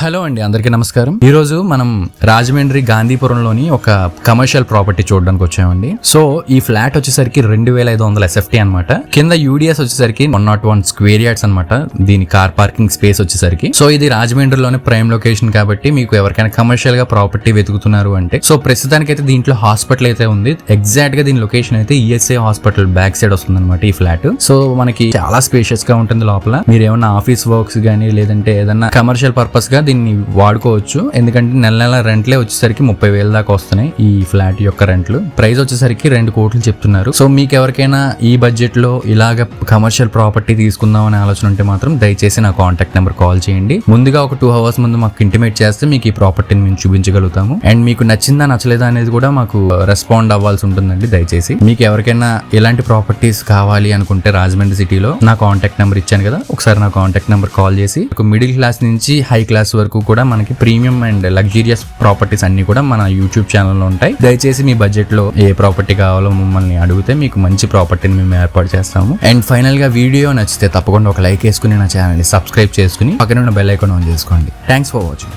Hello అండి అందరికీ నమస్కారం. ఈ రోజు మనం రాజమండ్రి గాంధీపురంలోని ఒక కమర్షియల్ ప్రాపర్టీ చూడడానికి వచ్చామండి. సో ఈ ఫ్లాట్ వచ్చేసరికి రెండు వేల ఐదు వందల ఎస్ఎఫ్టీ అనమాట కింద యూడిఎస్ వచ్చేసరికి one not one square yards అనమాట దీని కార్ పార్కింగ్ స్పేస్ వచ్చేసరికి. సో ఇది రాజమండ్రిలోని ప్రైమ్ లొకేషన్ కాబట్టి మీకు ఎవరికైనా కమర్షియల్గా ప్రాపర్టీ వెతుకుతున్నారు అంటే సో ప్రస్తుతానికి అయితే దీంట్లో హాస్పిటల్ అయితే ఉంది. ఎగ్జాక్ట్గా దీని లొకేషన్ అయితే ఈఎస్ఐ హాస్పిటల్ బ్యాక్ సైడ్ వస్తుంది అనమాట ఈ ఫ్లాట్ సో మనకి చాలా స్పేషియస్గా ఉంటుంది లోపల. మీరు ఏమైనా ఆఫీస్ వర్క్స్ కానీ లేదంటే ఏదైనా కమర్షియల్ పర్పస్గా దీన్ని వాడుకోవచ్చు. ఎందుకంటే నెల నెల రెంట్లే వచ్చేసరికి ముప్పై వేల దాకా వస్తున్నాయి ఈ ఫ్లాట్ యొక్క రెంట్లు. ప్రైస్ వచ్చేసరికి రెండు కోట్లు చెప్తున్నారు. సో మీకు ఎవరికైనా ఈ బడ్జెట్లో ఇలాగ కమర్షియల్ ప్రాపర్టీ తీసుకుందాం అనే ఆలోచన ఉంటే మాత్రం దయచేసి నా కాంటాక్ట్ నెంబర్ కాల్ చేయండి. ముందుగా ఒక టూ అవర్స్ ముందు మాకు ఇంటిమేట్ చేస్తే మీకు ఈ ప్రాపర్టీని మేము చూపించగలుగుతాము. అండ్ మీకు నచ్చిందా నచ్చలేదా అనేది కూడా మాకు రెస్పాండ్ అవ్వాల్సి ఉంటుందండి దయచేసి. మీకు ఎవరికైనా ఇలాంటి ప్రాపర్టీస్ కావాలి అనుకుంటే రాజమండ్రి సిటీలో నా కాంటాక్ట్ నెంబర్ ఇచ్చాను కదా ఒకసారి నా కాంటాక్ట్ నెంబర్ కాల్ చేసి మిడిల్ క్లాస్ నుంచి హై క్లాస్ వరకు కూడా మనకి ప్రీమియం అండ్ లగ్జీరియస్ ప్రాపర్టీస్ అన్ని కూడా మన యూట్యూబ్ ఛానల్లో ఉంటాయి. దయచేసి మీ బడ్జెట్లో ఏ ప్రాపర్టీ కావాలో మమ్మల్ని అడిగితే మీకు మంచి ప్రాపర్టీని మేము ఏర్పాటు చేస్తాము. అండ్ ఫైనల్గా వీడియో నచ్చితే తప్పకుండా ఒక లైక్ వేసుకుని నా ఛానల్ని సబ్స్క్రైబ్ చేసుకుని పక్కన ఉన్న బెల్ ఐకాన్ ఆన్ చేసుకోండి. Thanks for watching